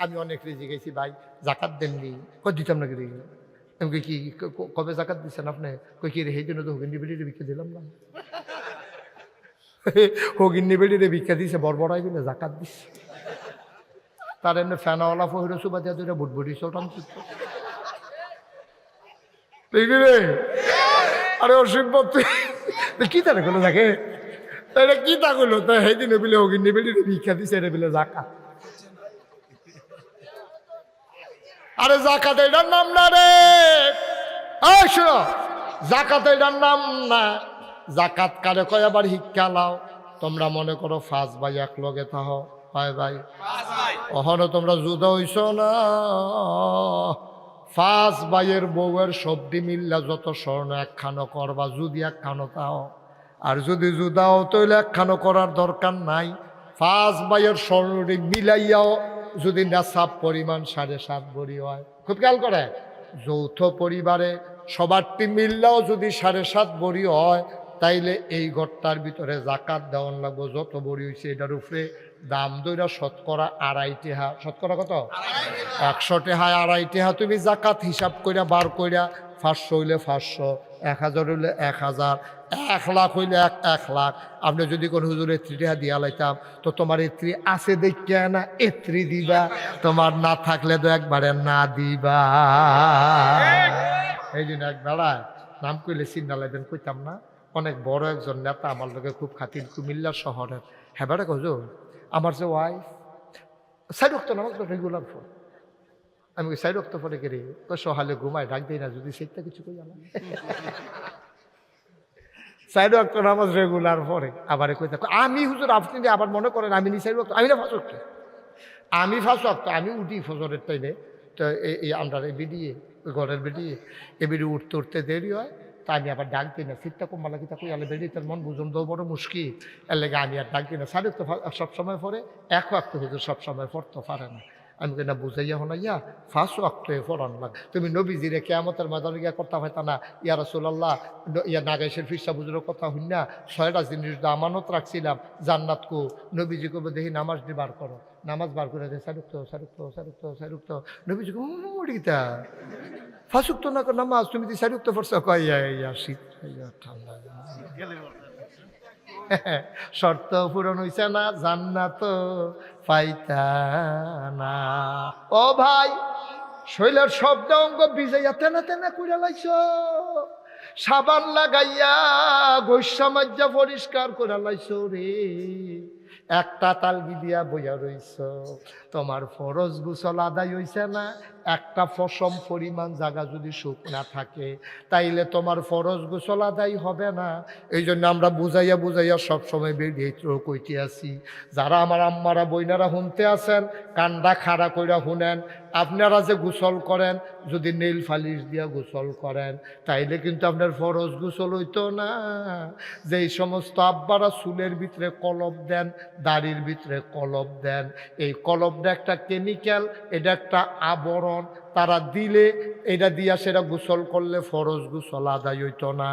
আমি অনেক রেজি গেছি ভাই, জাকাত দেননি কই দিতাম না কি আমি কি কবে জাকাত দিচ্ছেন আপনি? কই কি সেই জন্য তো হগিন্নি বেড়ি ভিক্ষা দিলাম না। হগিন্নি বেড়ি রে ভিক্ষা দিছে বড় বড়াই বলে জাকাত দিচ্ছে তার এমনি ফ্যানাওয়ালা ফহির সুবাদিয়া দুটা বুটবুটি চটান ঠিক রে? আরে অসীম কি তারে গুলো থাকে? এটা কি তা করল তো সেই দিনে বিলে হগিন্নি বেড়ি রে ভিক্ষা দিছে, এটা বিলে জাকাত। আরে জাকাত এটার নাম না রে। শোনো, জাকাত এটার নাম না। জাকাত কারে কয়? আবার শিক্ষা লাও তোমরা মনে করো ফাঁস ভাই এক লগে তাহ হয় ভাই। ওখানে তোমরা জুদা হইছ না। ফাঁস ভাইয়ের বউয়ের সবদি মিল্লা যত স্বর্ণ একখানো করবা, যদি একখানো তাও আর যদি জুদাও তৈলে একখানো করার দরকার নাই। ফাঁস ভাইয়ের স্বর্ণটি মিলাইয়াও যদি নেশাব পরিমাণ সাড়ে সাত ভরি হয়। খুব খেয়াল করে, যৌথ পরিবারে সবারটি মিললেও যদি সাড়ে সাত ভরি হয়, তাইলে এই ঘরটার ভিতরে জাকাত দেওয়ান লাগবো। যত বড়ি হয়েছে এটার উপরে দাম দইরা শতকরা আড়াই টেহা। শতকরা কত? একশো টেহা আড়াই টেহা। তুমি জাকাত হিসাব কইরা বার কইরা পাঁচশো হইলে পাঁচশো, এক হাজার হইলে এক হাজার, এক লাখ হইলে এক এক লাখ। আপনি যদি কোনো হুজুর এত্রি টেহা দিয়া লাইতাম, তো তোমার এত্রি আছে দেখিয়া না এত্রি দিবা। তোমার না থাকলে তো একবারে না দিবা। এই জন্য এক বেড়ায় নাম কইলে লাগবেন কইতাম না। অনেক বড় একজন নেতা আমার লোকে খুব খাতির, কুমিল্লা শহরের। হ্যাঁ বেড়া কজো? আমার যে ওয়াইফ সাইড নামাজ রেগুলার ফোন আমি ওই সাইড রক্ত পরে তো সহালে ঘুমায়, ডাক দিই না, যদি সেটা কিছু কই আমার? সাইড রক্ত নামাজ রেগুলার পরে আবার কই থাকো আমি হুজুর, আপনি আবার মনে করেন আমি নি সাইড রক্ত, আমি না ফাঁস আমি ফাঁস আমি উঠি ফজরের টাইমে তো এই- আমরা বেরিয়ে ঘরের বেরিয়ে এ বেরিয়ে উঠতে উঠতে দেরি হয়, তা আমি আবার ডাক দিই না, সিটটা কম মালা কি তাকে আলে বেরিয়ে তার মন বুঝুন তো বড় মুশকিল, এর লেগে আমি আর ডাক দিই না। সাড়ে তো সবসময় পরে এক ওয়াক্ত হুজুর সবসময় পড়তে পারে না। আমি কেনা বুঝাইয়া হনাইয়া ফার্স্ট ওয়াক্ত ফরান লাগ তুমি নবীজিরে কেয়ামতের মাদানে গিয়া কথা হইতা না, ইয়া রসুল্লাহ ইয়া নাগেশের ফিরসা বুঝুর কথা হইন না, ছয়টা জিনিস তো আমানত রাখছিলাম জান্নাত কো, নবীজি কবে দেখি নামাজ দি বার করো। নামাজ বার করে দে সারুক্ত সারুক্ত সারুক্ত সারুক্ত। নবীজি কো মুড়িতা ফাঁসুক্ত না নামাজ, তুমি দি সারুক্ত ফরসা কয় ইয়া শীত ঠান্ডা। শর্ত পূরণ হইছে না, জান্নাত পাইতা না ও ভাই, শৈলের শব্দ অঙ্গ বিজাইয়া তেনা তেনা কইরা লাইছ। সাবান লাগাইয়া গৈসামাজ্জা পরিষ্কার করে লাইছ রে। একটা তালগি দিয়া বইয়া রইছ। তোমার ফরজ গুসল আদায় হইছে না একটা ফসম পরিমাণ জায়গা যদি সুখ না থাকে, তাইলে তোমার ফরজ গোসল আদায় হবে না। এই জন্য আমরা বুঝাইয়া বুঝাইয়া সবসময় বেরিয়ে কইতে আছি যারা আমার আম্মারা বইনারা শুনতে আছেন কান্দা খাড়া কইরা শুনেন আপনারা যে গোসল করেন, যদি নীল ফালিশ দিয়া গোসল করেন, তাইলে কিন্তু আপনার ফরজ গোসল হইতো না। যে এই সমস্ত আব্বারা চুলের ভিতরে কলব দেন, দাড়ির ভিতরে কলব দেন, এই কলবটা একটা কেমিক্যাল, এটা একটা আবরণ। তারা দিলে, এটা দিয়া সেটা গোসল করলে ফরজ গোসল আদায় হইতো না।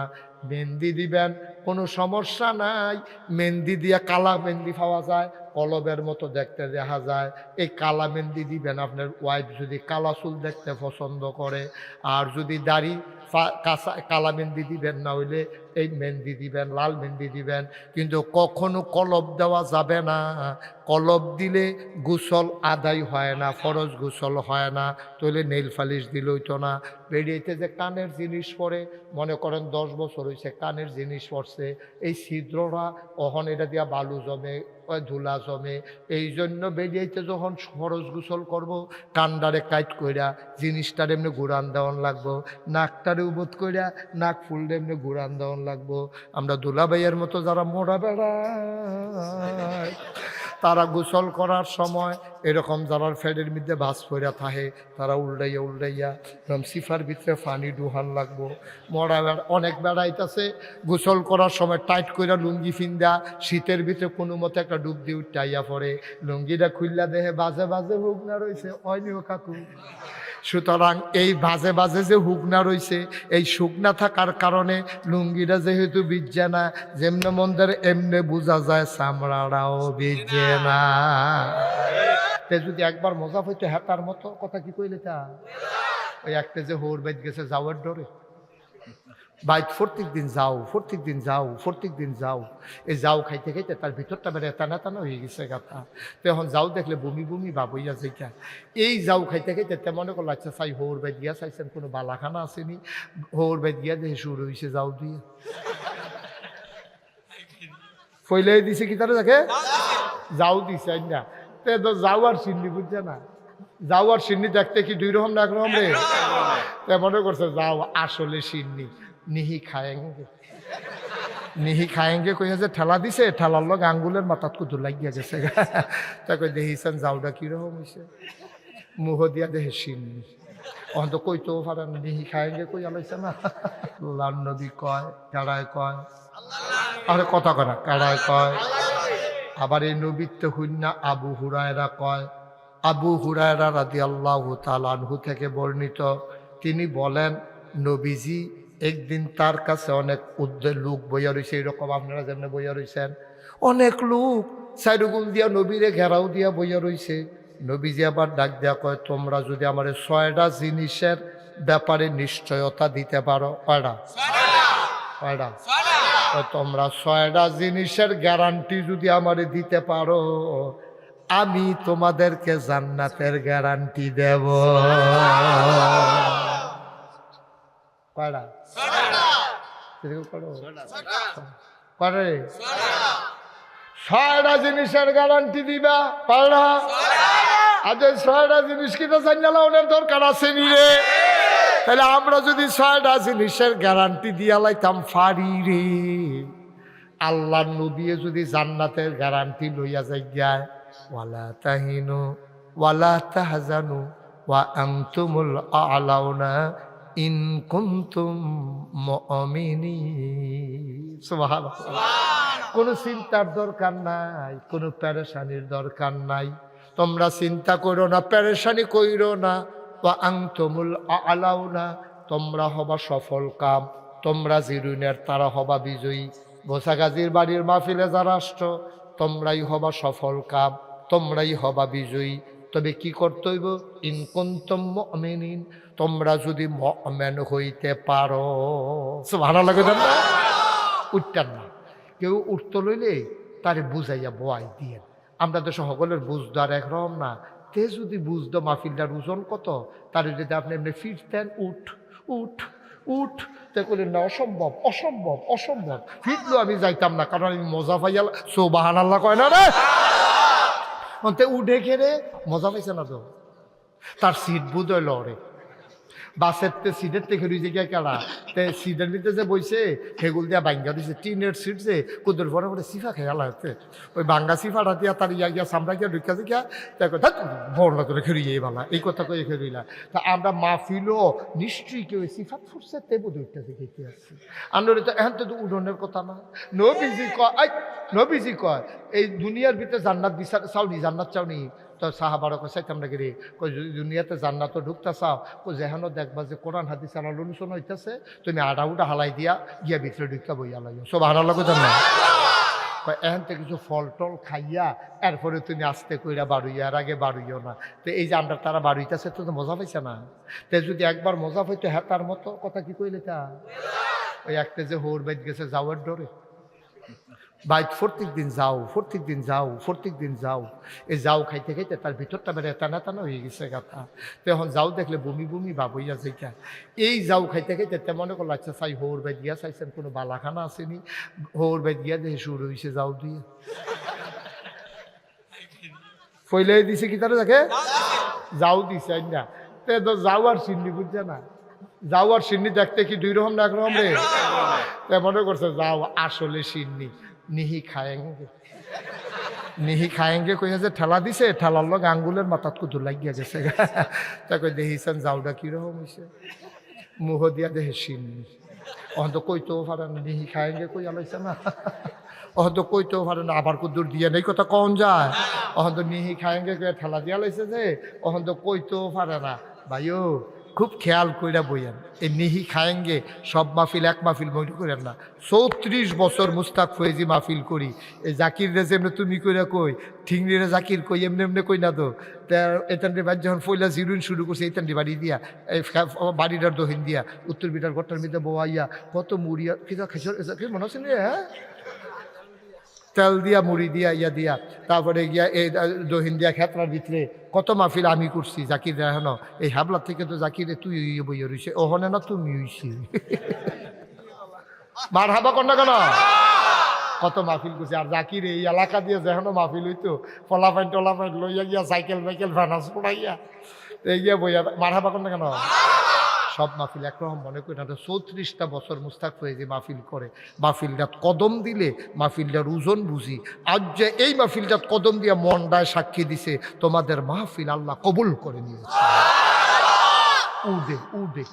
মেহেন্দি দিবেন, কোনো সমস্যা নাই। মেহেন্দি দিয়া কালা মেহেন্দি পাওয়া যায়, কলবের মতো দেখতে দেখা যায়। এই কালা মেহেন্দি দিবেন আপনার ওয়াইফ যদি কালা চুল দেখতে পছন্দ করে, আর যদি দাড়ি কালা মেহেন্দি দিবেন না হইলে, এই মেহেন্দি দিবেন, লাল মেহেন্দি দিবেন। কিন্তু কখনো কলব দেওয়া যাবে না। কলব দিলে গোসল আদায় হয় না, ফরজ গোসল হয় না। তাহলে নেইল ফালিশ দিলই তো না। বেরিয়েতে যে কানের জিনিস পরে মনে করেন দশ বছর হয়েছে কানের জিনিস পড়ছে, এই ছিদ্ররা অহন এটা দিয়া বালু জমে ধুলা জমে। এই জন্য বেরিয়েতে যখন খরচ গোসল করব, কান্ডারে কাইট কইরা জিনিসটার এমনি ঘুরান দেওয়ান লাগবো, নাকটারে উবোধ কইরা নাক ফুলটা এমনি ঘুরান দেওয়ান লাগবো। আমরা দুলা দুলাভাইয়ের মতো যারা মোড়া বেড়ায় তারা গোসল করার সময় এরকম যারা ফ্যাডের মধ্যে ভাস পইরা থাকে, তারা উল্ডাইয়া উল্ডাইয়া এরকম সিফার ভিতরে পানি ডুহান লাগবো। মরা অনেক বেড়াইতেছে গোসল করার সময় টাইট করে লুঙ্গি ফিন্দা, শীতের ভিতরে কোনো মতে একটা ডুব দিয়ে উঠাইয়া পড়ে। লুঙ্গিটা খুললা দেহে বাজে বাজে হুক না রয়েছে অয়নিও কাকু। সুতরাং এই বাজে বাজে যে হুকনা রয়েছে এই শুকনা থাকার কারণে লুঙ্গিরা যেহেতু বিজ্জে না, যেমনে মন্দের এমনে বোঝা যায় চামড়াটাও বিজ্জে না। তে যদি একবার মজা হইতে হ্যাঁ মতো, কথা কি কইলে তা? ওই একটা যে হোর বেদ গেছে, যাওয়ার ডরে। বাইক প্রত্যেক দিন যাও প্রত্যেক দিন যাও প্রত্যেক দিন যাও। এই যাও খাইতে খাইতে তার ভিতরটা বেড়ে টানা টানা হয়ে গেছে গাথা। তো এখন যাও দেখলে বমি বমি বাবইয়া যেটা এই যাও খাইতে খাইতে তে মনে করল আচ্ছা চাই হোর বাইত গিয়া চাইছেন কোনো বালাখানা আসেনি। হোর বাইত গিয়া দেখে শুরু হয়েছে যাও দিয়ে। ফইলাই দিছে কি তারা দেখে যাও দিছে না তে তো যাও আর সিন্নি বুঝছে না। যাও আর সিন্নি দেখতে কি দুই রকম না এক রকম রে? তে মনে করছে যাও আসলে সিন্নি নিহি খায়েঙ্গে। নিহি খায়েঙ্গে কইয়া যে ঠেলা দিছে, ঠেলার লগ আঙ্গুলের মাথাত কুদুর লাগিয়া গেছে। তা কই দেখিছেন যাওটা কীরকম হয়েছে মুহ দিয়া দেহে সিন্নি অন্ত কইতেও পারে না, নিহি খায়েঙ্গে কই আলাইছে না। আল্লাহ নবী কয়, কেড়ায় কয়। আরে কথা কনা কেড়ায় কয়। আবার এই নবীত্ব হুন্না আবু হুরায়রা কয়। আবু হুরায়রা রাদি আল্লাহ তালানহু থেকে বর্ণিত। তিনি বলেন, নবীজি একদিন তার কাছে অনেক উদ্দের লোক বইয়া রয়েছে এরকম আপনারা যেমন বইয়া রয়েছেন অনেক লোক সাইডুগুল দিয়া নবীরে ঘেরাও দিয়া বইয়া রয়েছে নবীজি আবার ডাক দেয়া কয়, তোমরা যদি আমার ছয়টা জিনিসের ব্যাপারে নিশ্চয়তা দিতে পারো। কয়টা? কয়টা? তোমরা ছয়টা জিনিসের গ্যারান্টি যদি আমারে দিতে পারো, আমি তোমাদেরকে জান্নাতের গ্যারান্টি দেব। কয়টা এরকম করো? করে। ছয়টা জিনিসের গ্যারান্টি দিবা পারা আজ ওই ছয়টা জিনিস কিনা জানালা ওনার দরকার আছে নি রে। তাহলে আমরা যদি ছয়টা জিনিসের গ্যারান্টি দিয়া লাইতাম ফারি রে। আল্লাহ নবিয়ে যদি জান্নাতের গ্যারান্টি লইয়া যাই যায় ওয়ালা তাহিনু ওয়ালা তাহজানু ওয়া আনতুমুল আলাউনা ইন কুনতুম সুবহানাল্লাহ। কোনো চিন্তার দরকার নাই কোনো প্যারেশানির দরকার নাই। তোমরা চিন্তা করো না প্যারেশানি কইরো না। বা আং আংতমুল আলাও না তোমরা হবা সফল কাম। তোমরা জিরুনের তারা হবা বিজয়ী। বোসাগাজির বাড়ির মাহফিলে যারা তোমরাই হবা সফল কাম। তোমরাই হবা বিজয়ী। তবে কি করতে হইব? ইনকন্তম মেনিন তোমরা যদি মেন হইতে পারো। ভালো লাগে না উঠতেন না। কেউ উঠতে লইলে তারে বুঝাইয়া বয়াই দিয়ে। আমরা তো সকলের বুঝদার একরকম না। তে যদি বুঝতো মাহফিলটার ওজন কত, তার যদি আপনি এমনি ফিরতেন, উঠ উঠ উঠ। তে করলেন না, অসম্ভব অসম্ভব অসম্ভব। ফিরলেও আমি যাইতাম না, কারণ আমি মজা পাইয়াল সোবাহান আল্লাহ কয় না রে? অন্তে উঠে খেরে মজা পাইছে না তো তার সিট বুধ লড়ে বাসের তে সিটের থেকে রুই জায়গায় কেলা? তে সিটের ভিতরে যে বইছে সেগুল দিয়া বাঙ্গা দিছে, টিনের সিট যে, কুদুর পরে পরে সিফা খেয়ালা হচ্ছে ওই বাঙ্গা সিফাটা দিয়া তার ইয়া গিয়া সামরা গিয়া ঢুকা দিকা তাকে বড় করে খেরিয়ে বালা। এই কথা কয়ে খেরিলা তা আমরা মাহফিলও নিশ্চয়ই কেউ সিফাত ফুটছে তে বোধ উঠতেছে খেতে আসছি আন্দোলন তো এখন তো উঠোনের কথা না। নবীজি কয় নবীজি কয়, এই দুনিয়ার ভিতরে জান্নাত বিচার চাওনি জান্নাত চাওনি তো সাহাবারও কয় চাইতাম কই দুনিয়াতে জান্নাতও ঢুকতে চাও। কই যেহানো দেখবা যে কোরআন হাদিস আনার অনুসরণ হইতেছে, তুমি আডা উডা হালাই দিয়া, গিয়া ভিতরে ঢুকা বইয়া লাইও সব হারার লাগে জানো এখান থেকে কিছু ফল টল খাইয়া, এরপরে তুমি আস্তে কইরা বাড়ুইয়া আর আগে বাড়ুইও না। তো এই যে আমরা তারা বাড়ুইতেছে তো মজা পাইছে না? তে যদি একবার মজা পাইতো হ্যাঁ তার মতো কথা কি কইলে তা? ওই একটা যে হোর বেদ গেছে, যাওয়ার ডরে বাইক প্রত্যেক দিন যাও প্রত্যেক দিন যাও প্রত্যেক দিন যাও এই যাও খাইতে খাইতে তার ভিতরটা বেড়ে টানা টানা হয়ে গেছে গাথা তো এখন যাও দেখলে বমি বমি বাবইয়া যেটা এই যাও খাইতে খাইতে তে মনে করল আচ্ছা চাই হোর বেদ গিয়া চাইছেন কোনো বালাখানা আসেনি হোর বেদ গিয়া দেখে শুরু হয়েছে যাও দিয়ে ফইলে দিছে কি তারা দেখে যাও দিছে না তে তো যাও আর সিন্নি বুঝছে না যাও আর সিন্নি দেখতে কি দুই রকম না এক রকম রে তে মনে করছে যাও আসলে সিন্নি নিহি খায়েঙ্গে। নিহি খায়েঙ্গে কইয়া যে ঠেলা দিছে, ঠেলার লগ আঙ্গুলের মাথাত কুদুর লাগিয়া গেছে। তা কই দেখিছেন যাওটা কীরকম হয়েছে মুহ দিয়া দেহে সিন্নি অহন্ত কইতেও না, নিহি খায়েঙ্গে কই আলাইছে না। অহন্ত কইতেও পারে না, আবার কুদুর দিয়ে নেই, কথা কন যায়। অহন্ত নিহি খায়েঙ্গে কইয়া ঠেলা দিয়া লাইছে যে অহন্ত কইতেও পারে না। ভাইও খুব খেয়াল কইরা বইয়েন। এই নিহি খায়েঙ্গে সব মাহফিল এক মাহফিল মনে করেন না। চৌত্রিশ বছর মুস্তাক ফয়েজি মাহফিল করি। এই জাকির রে যেমনি তুমি কইরা কই ঠিংরি রে জাকির কই, এমনি এমনি কই না তো? এতান্ডি বাড়ি যখন ফইলা জিরুন শুরু করছে এতান্ডি বাড়ি দিয়া, এই বাড়িটার দহিন দিয়া, উত্তর বিটার ঘরটার মধ্যে বোয়াইয়া কত মুড়িয়া কিনা খেসর কি মনে হচ্ছে হ্যাঁ? তেল দিয়া মুড়ি দিয়া ইয়া দিয়া। তারপরে গিয়া এই দহিন দিয়া খেতরার ভিতরে কত মাহফিল আমি করছি জাকির এখন এই হাবলার থেকে তো জাকিরে তুই ইয়ে বইয়া রইছে। ওহনে না তুমি হইছি। মার হাবা কর না কেন? কত মাহফিল করছে। আর জাকির এই এলাকা দিয়ে যেন মাহফিল হইতো ফলাফাইন টলাফাইন লইয়া গিয়া সাইকেল মাইকেল ভানাস পড়াইয়া এই গিয়া বইয়া মার হাবা কর না কেন? সব মাহফিল একরকম মনে করি না, চৌত্রিশটা বছর মুস্তাক হয়ে যে মাহফিল করে। মাহফিলটা কদম দিলে মাহফিলটার ওজন বুঝি। আজ যে এই মাহফিলটা কদম দিয়ে মন্ডায় সাক্ষী দিছে, তোমাদের মাহফিল আল্লাহ কবুল করে নিয়েছে। উদে উদে।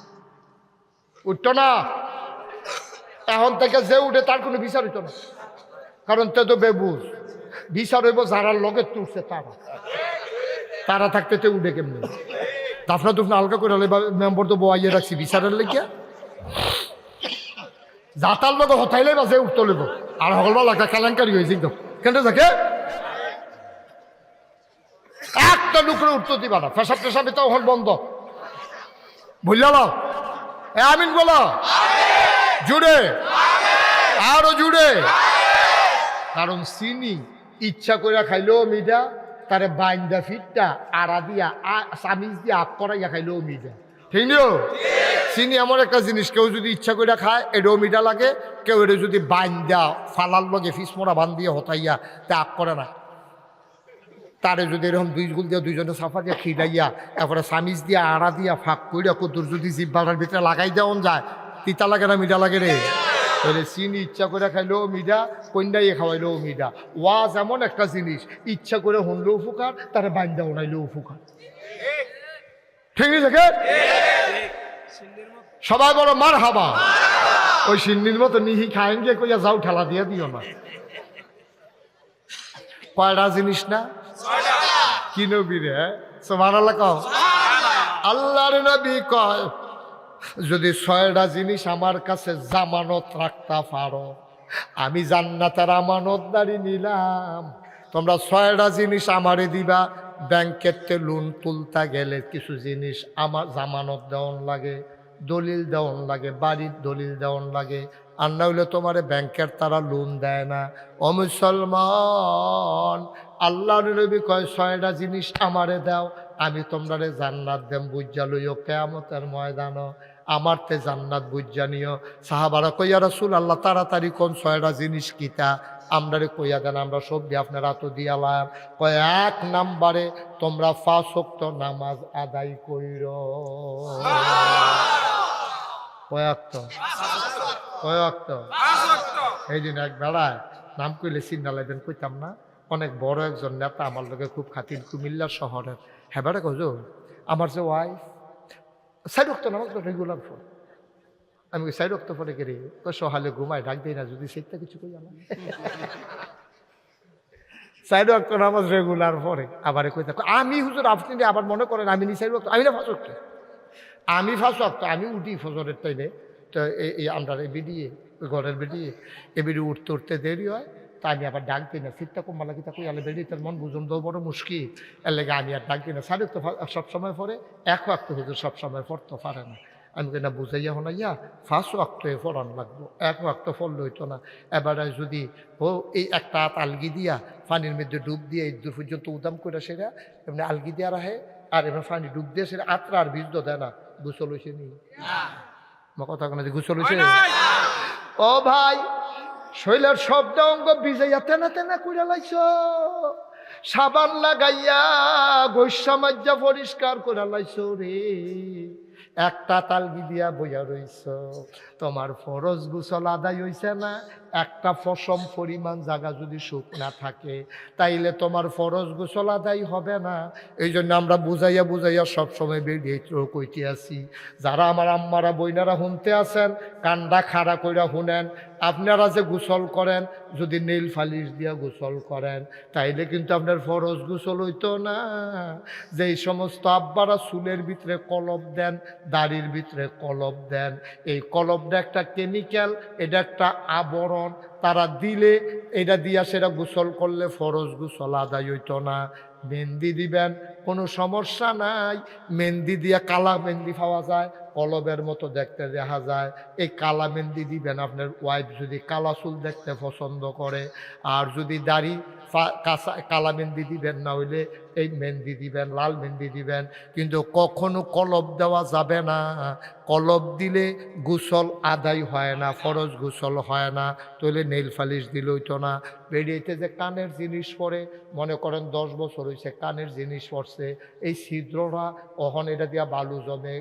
উঠত না। এখন থেকে যে উঠে তার কোনো বিচার হইতো না। কারণ তে তো বেবুজ। বিচার হইব যারা লগে তুলছে তারা। তারা থাকতে তে উঠে কেমনি? দাফনা দুফনা হালকা করে হলে মেম্বর তো বয়াইয়ে রাখছি, বিচারের লেগিয়া। যাতার লোক হতাইলে বাজে উঠতে লইব। আর সকলবার লাগা কেলেঙ্কারি হয়েছে একদম। কেন থাকে একটা লুকরে উঠতে দিবা না, ফেসাব টেসাবি তো ওখান বন্ধ। বুঝলাম এ আমিন বলো। জুড়ে। আরও জুড়ে। কারণ চিনি ইচ্ছা করে খাইলেও মিডা তারে বাইন্দা ফিটটা, আড়া দিয়া সামিজ দিয়া আপ করাইয়া খাইলেও মিডা ঠিক নিও? চিনি এমন একটা জিনিস, কেউ যদি ইচ্ছা করে খায় এটাও মিঠা লাগে। কেউ এটা যদি বাইন্দা, ফালার লগে ফিসমোড়া বান দিয়ে হতাইয়া, তা আপ করে না। তারে যদি এরকম দুই গুল দিয়ে, দুইজনে সাফা দিয়ে খিলাইয়া এরপরে সামিজ দিয়ে, আড়া দিয়া ফাঁক কইরা কদ্দুর যদি জিব্বাটার ভিতরে লাগাই দেওয়ান যায়, তিতা লাগে না মিঠা লাগে রে? তাহলে চিনি ইচ্ছা করে খাইলেও মিঠা কন্যাইয়ে খাওয়াইলেও মিডা। ওয়াজ এমন একটা জিনিস ইচ্ছা করে শুনলেও ফুকার তারে বাইন্দা উনাইলেও ফুকার ঠিক আছে? সবাই বড় মার হাবা ওই সিন্নির মতো নিহি খায়েঙ্গে কইয়া যাও ঠেলা দিয়ে দিও না। কয়টা জিনিস না? কি নবী রে সোমান আল্লাহ কও। আল্লাহর নবী কয় যদি ছয়টা জিনিস আমার কাছে জামানত রাখতে পারো, আমি জান্নাতের আমানতদারি নিলাম। তোমরা ছয়টা জিনিস আমারে দিবা ব্যাংকেতে লোন তুলতে গেলে কিছু জিনিস আমার জামানত দেওয়ান লাগে, দলিল দেওয়ান লাগে, বাড়ির দলিল দেওয়ান লাগে। আর না হইলে তোমার ব্যাংকের তারা লোন দেয় না। ও মুসলমান আল্লাহ নবী কয়, ছয়টা জিনিস আমারে দাও, আমি তোমরারে জান্নাত দেম, বুঝা লইও কেয়ামতের ময়দান আমার তে জান্নাত বুঝা নিও। সাহাবারা কইয়া, রাসুল আল্লাহ, তাড়াতাড়ি কোন ছয়টা জিনিস কিতা আমরারে কইয়া দেন, আমরা সব দিয়ে আপনারা তো দিয়ালাম। কয়, এক নাম্বারে তোমরা ফাঁসক্ত নামাজ আদায় কইর। কয়াক্ত কয়াক্ত এই দিন এক বেড়ায় নাম কইলে চিন্তা লাগবেন কইতাম না। অনেক বড় একজন নেতা আমার লোকে খুব খাতির কুমিল্লা শহরের। হ্যাঁ বেড়া কজ? আমার যে ওয়াইফ নামাজ রেগুলার ফোন আমি গেলে ওই সহালে ঘুমায় ডাক দেয় না, যদি সেটা কিছু আমার সাইড নামাজ রেগুলার পরে আবার কই থাকো, আমি হুজুর আপনি আবার মনে করেন আমি নি সাইড আমি না ফাঁস রক্ত আমি ফাঁস রক্ত আমি উঠি ফজরের টাইমে তো এই- এই আমরা বেরিয়ে ঘরের বেরিয়ে এ বেরিয়ে উঠতে উঠতে দেরি হয়। তা আমি আবার ডাক দিই না সিটটা কম মালা কিতা কই আলে বেরিয়ে তার মন বুঝুন দেবো বড় মুশকিল। এর লেগে আমি আর ডাক দিই না। সাড়ে তো সবসময় পরে এক ওয়াক্ত হুজুর সবসময় পড়তে পারে না। আমি কই না বুঝাইয়া হনাইয়া ফার্স্ট ওয়াক্ত ফরান লাগবো। এক ওয়াক্ত ফললে হইতো না। এবারে যদি ও এই একটা হাত আলগি দিয়া পানির মধ্যে ডুব দিয়ে এই দূর পর্যন্ত উদাম করে সেরা এমনি আলগি দেওয়া রাখে আর এবার পানি ডুব দিয়ে সেটা আত্রা আর বীজ দেয় না। গুছল হয়েছে নি? আমার কথা কোনো গুছল হয়েছে ও ভাই শৈলের শব্দ অঙ্গ ভিজাইয়া তেনা তেনা করে লাইছ। সাবান লাগাইয়া গৈসামাজ্যা পরিষ্কার করে লাইছ রে। একটা তালগি দিয়া বইয়া রইছ। তোমার ফরজ গুসল আদায় হইছে না? একটা ফসম পরিমাণ জায়গা যদি সুখ না থাকে, তাইলে তোমার ফরজ গোসল আদায় হবে না। এই জন্য আমরা বুঝাইয়া বুঝাইয়া সবসময় বেরিয়ে কইতে আছি যারা আমার আম্মারা বইনারা শুনতে আছেন কান্ডা খাড়া কইরা শুনেন আপনারা যে গোসল করেন, যদি নীল ফালিশ দিয়া গোসল করেন, তাইলে কিন্তু আপনার ফরজ গোসল হইতো না। যে এই সমস্ত আব্বারা চুলের ভিতরে কলব দেন, দাড়ির ভিতরে কলব দেন, এই কলবটা একটা কেমিক্যাল, এটা একটা আবরণ। তারা দিলে এটা দিয়া সেটা গোসল করলে ফরজ গোসল আদায় হইতো না। মেহেন্দি দিবেন, কোনো সমস্যা নাই। মেহেন্দি দিয়ে কালা মেহেন্দি পাওয়া যায়, কলবের মতো দেখতে দেখা যায়। এই কালা মেহেন্দি দিবেন, আপনার ওয়াইফ যদি কালা চুল দেখতে পছন্দ করে, আর যদি দাড়ি কালা মেহেন্দি দিবেন না হইলে এই মেহেন্দি দিবেন, লাল মেহেন্দি দিবেন। কিন্তু কখনো কলব দেওয়া যাবে না। কলব দিলে গোসল আদায় হয় না, ফরজ গোসল হয় না। তাহলে নেইল ফালিশ দিলে তো না। বেরিয়েতে যে কানের জিনিস পরে, মনে করেন দশ বছর হয়েছে কানের জিনিস পড়ছে, এই ছিদ্ররা অহন এটা দিয়া বালু জমে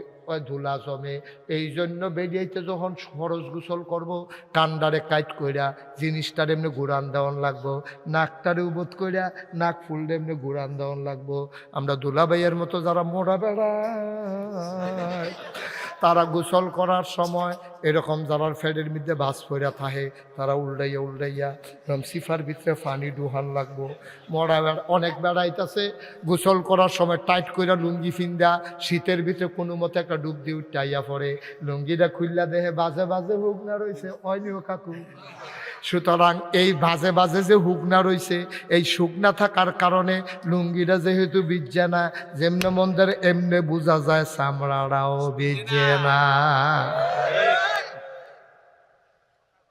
ধুলা জমে, এই জন্য বেরিয়েতে যখন ফরজ গোসল করব, কান্ডারে কাইট কইরা জিনিসটার এমনি ঘুরান দেওয়ান লাগবো, নাকটারে উবোধ কইরা নাক ফুলটা এমনি ঘুরান দেওয়ান লাগবো। আমরা দুলাবাইয়ের মতো যারা মোড়া বেড়ায় তারা গোসল করার সময় এরকম যারা ফ্যাডের মধ্যে বাস পড়া থাকে, তারা উল্ডাইয়া উল্ডাইয়া এরকম সিফার ভিতরে ফানি ডুহান লাগবো। মরা অনেক বেড়াইতেছে গোসল করার সময় টাইট করে লুঙ্গি ফিন্দা, শীতের ভিতরে কোনো মতে একটা ডুব দিয়ে উঠাইয়া পড়ে। লুঙ্গিটা খুললা দেহে, বাজে বাজে হোক না রয়েছে অয়নিও কাকু। সুতরাং এই বাজে বাজে যে হুকনা রয়েছে এই শুকনা থাকার কারণে লুঙ্গিটা যেহেতু বিজছে না, যেমনে মন্দের এমনে বোঝা যায় চামড়াটাও বিজছে না।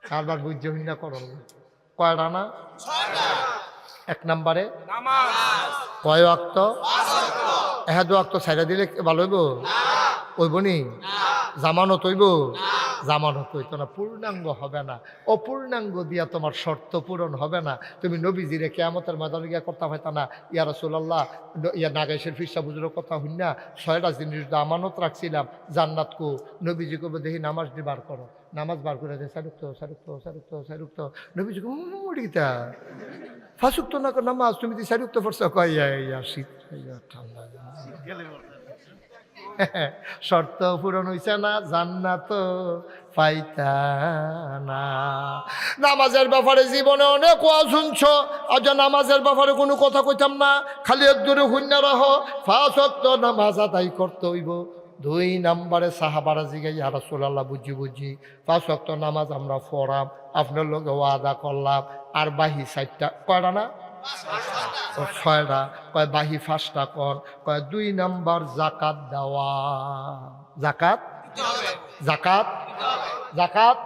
কারবার বুঝছে হইনা করল কয়টা না? এক নম্বরে? কয় অক্ত হ্যাঁ দু অক্ত ছাইরা দিলে ভালো হইব? ওইব নি? জামানত হইব? জামানত হইতো না, পূর্ণাঙ্গ হবে না। অপূর্ণাঙ্গ দিয়া তোমার শর্ত পূরণ হবে না। তুমি নবীজিরে কেয়ামতের ময়দানে গিয়া কথা হইতা না, ইয়া রসুল্লাহ ইয়া নাগাইশের ফিসা বুঝুর কথা হই না ছয়টা জিনিস দা আমানত রাখছিলাম, জান্নাত কো। নবীজি কবে দেখি নামাজ দিয়ে বার করো। নামাজ বার করে দেয় সারুক্ত সারুক্ত সারুক্ত সারুক্ত। নবীজি মুড়িতা ফাঁসুক্ত না নামাজ তুমি তো সারুক্ত পড়ছো কয় ইয়া শীত ঠান্ডা। শর্ত পূরণ হইছে না, জান্নাত পাইতা না নামাজের ব্যাপারে জীবনে অনেক ওয়া শুনছ আজ নামাজের ব্যাপারে কোনো কথা কইতাম না, খালি একদূরে শূন্য রহ ফাঁসক্ত নামাজ আদায় করতে হইব। দুই নাম্বারে সাহাবারা জিগাই ইয়া রাসূলুল্লাহ, বুঝি বুঝি, পাঁচ নামাজ আমরা পড়াম, আপনার লোকে ওয়াদা করলাম, আর বাহি সাইডটা কয়টা না? বাহি ফাঁসটা কর, কয় দুই নাম্বার জাকাত দেওয়া। জাকাত জাকাত জাকাত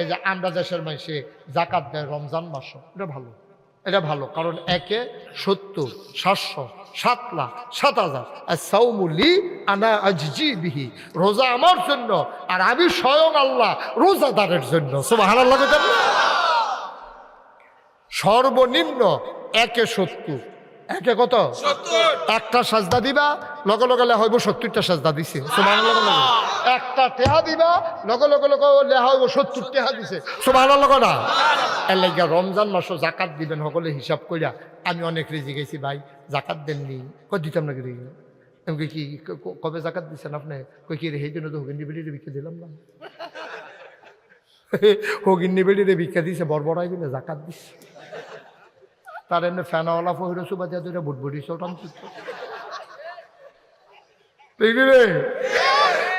এই যে আমরা দেশের মাইসে জাকাত দেয় রমজান মাস। এটা ভালো। এটা ভালো, কারণ একে সত্তর, সাতশো, সাত লাখ, সাত হাজার। আর সাউমুলি আনা আজি বিহি। রোজা আমার জন্য, আর আমি স্বয়ং আল্লাহ রোজাদারের জন্য। সুবাহ আল্লাহ সর্বনিম্ন একে সত্তর। একে কত? একটা সাজদা দিবা লগে লগে লেখা হইব সত্তরটা সাজদা দিছে। সুমান একটা টেহা দিবা লগে লগে লগে লেখা হইব সত্তর টেহা দিছে। সুমান লগে না? এর লাগে রমজান মাসও জাকাত দিবেন সকলে হিসাব কইরা। আমি অনেক রেজি গেছি ভাই জাকাত দেননি। কই দিতাম নাকি রে? এমনি কি কবে জাকাত দিচ্ছেন আপনি? কই কি রে সেই জন্য তো হগিন্দি বেড়িয়ে বিকে দিলাম না। হগিন্নি বেড়িয়ে ভিক্ষা দিছে বড়বড়াই দিলে জাকাত দিচ্ছে তার এমনি ফ্যানাওয়ালা ফহির সুবা দিয়া দুইটা বুটবুটি চলতাম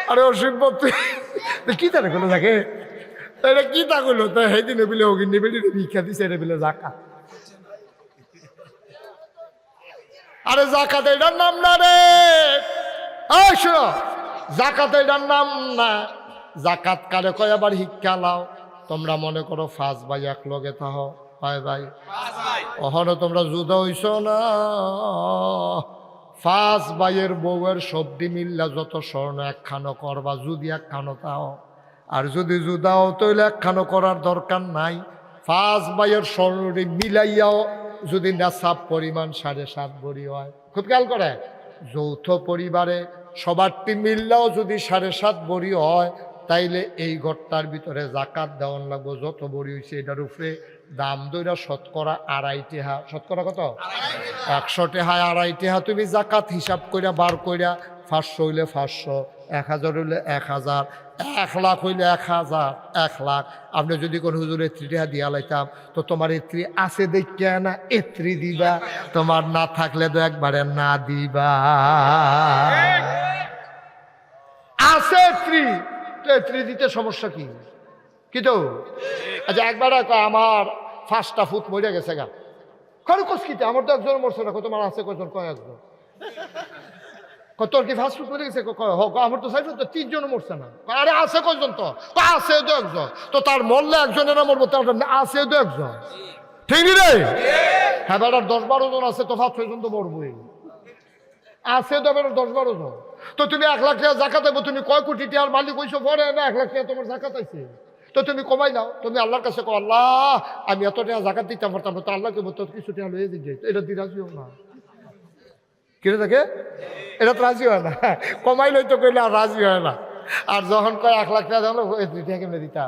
আরে তুই কি তারে কোনো থাকে এটা কি তা করল তো দিনে বিলে অগিন নিবেলি ভিক্ষা দিছে এটা বিলে জাকা আরে জাকাত এটার নাম না রে। শোনো, জাকাত এটার নাম না। জাকাত কারে কয় আবার শিক্ষা লাও তোমরা মনে করো ফাঁস ভাই এক লগে থাহ হয় ভাই অহনো তোমরা জুদা হইছ না? ফাঁস ভাইয়ের বউয়ের সবদি মিল্লা যত স্বর্ণ একখানো করবা যদি একখানো তাও আর যদি জুদাও তৈলে একখানো করার দরকার নাই। ফাঁস ভাইয়ের স্বর্ণটি মিলাইয়াও যদি নেশাব পরিমাণ সাড়ে সাত ভরি হয়। খুব খেয়াল করে যৌথ পরিবারে সবারটি মিললেও যদি সাড়ে সাত ভরি হয় তাইলে এই ঘরটার ভিতরে জাকাত দেওয়ান লাগবো যত বড়ি হয়েছে এটার উপরে। দাম দইরা শতকরা আড়াই টেহা। শতকরা কত? একশো টেহা আড়াই টেহা। তুমি জাকাত হিসাব কইরা বার কইরা পাঁচশো হইলে পাঁচশো এক হাজার হইলে এক হাজার এক লাখ হইলে এক হাজার এক লাখ। আপনি যদি কোনো হুজুর এত্রি টেহা দিয়া লাইতাম তো তোমার এত্রি আছে দেখিয়া না এত্রি দিবা। তোমার না থাকলে তো একবারে না দিবা। আছে এত্রি। তো এত্রি দিতে সমস্যা কি? কি তো? আচ্ছা একবার আমার ফার্স্টটা ফুট মরে গেছে গা। কারও কসকিতে আমার তো একজন মরছে না তোমার আছে কয়জন? কয়, একজন। তোর কি ফার্স্ট ফুট মরে গেছে? আমার তো সাইড তো তিনজন মরছে না। আরে, আছে কয়জন তো? আছে তো একজন। তো তার মরলে একজনের মরবো, তার আছে তো একজন। ঠিক নি রে? হ্যাঁ বেটার দশ বারো জন আছে, তো ফার্স্ট ছয়জন তো মরবোই। আছে তো বেটার দশ বারো জন। তো তুমি এক লাখ টাকা জাকাত তুমি কয় কোটি টাকার মালিক হইছো, পরে না এক লাখ টাকা তোমার জাকাত আইছে তো তুমি কমাই দাও তুমি আল্লাহর কাছে কো আল্লাহ, আমি এত টাকা জাকাত দিতে পারতাম না তো আল্লাহকে বলতো কিছু টাকা লয়ে দিন এটা দিন আসিও না। কিরে থাকে এটা রাজি হয় না। কমাই লইতো কইলে আর রাজি হয় না। আর যখন কয়, এক লাখ টাকা টাকা কেমনে দিতাম?